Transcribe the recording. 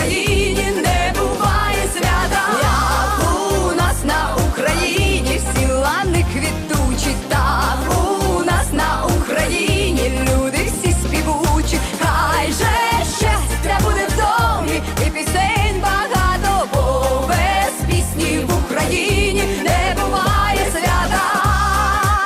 aí.